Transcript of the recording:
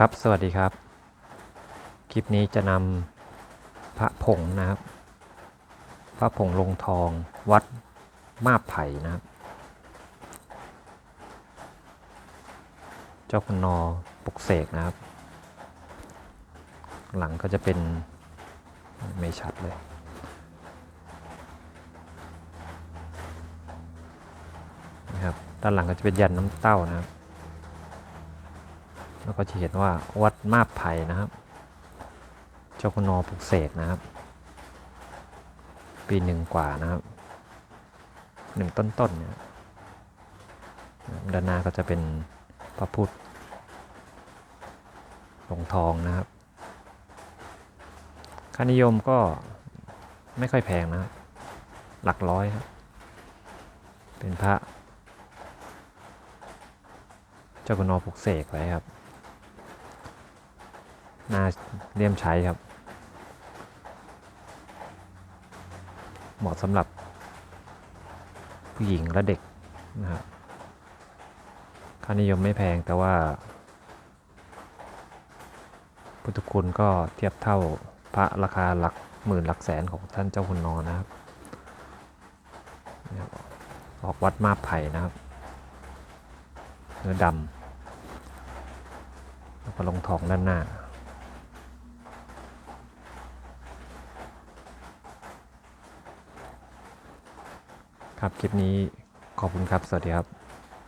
ครับ สวัสดีครับ คลิปนี้จะนำพระผงนะครับ พระผงลงทองวัดมาบไผ่นะครับ เจ้าคุณนอปลุกเสกนะครับ หลังก็จะเป็นไม่ชัดเลย นะครับ ด้านหลังก็จะเป็นยันน้ำเต้านะครับ แล้วก็จะเห็นว่าวัดมาบไผ่นะครับ เจ้าคุณนอปลุกเสกนะครับ ปีหนึ่งกว่านะครับหนึ่งต้นๆเนี่ยด้านหน้าก็จะเป็นพระพุทธหลงทองนะครับค่านิยมก็ไม่ค่อยแพงนะครับ หลักร้อยครับ เป็นพระ เจ้าคุณนอปลุกเสกไว้ครับ น่าเลี่ยมใช้ครับ เหมาะสำหรับผู้หญิงและเด็กนะครับค่านิยมไม่แพงแต่ว่า พุทธคุณก็เทียบเท่าพระราคาหลักหมื่นหลักแสนของท่านเจ้าคุณนอนนะครับ ออกวัดมาบไผ่นะครับ เนื้อดำแล้วก็ลงทองด้านหน้า ครับคลิปนี้ขอบคุณครับ สวัสดีครับ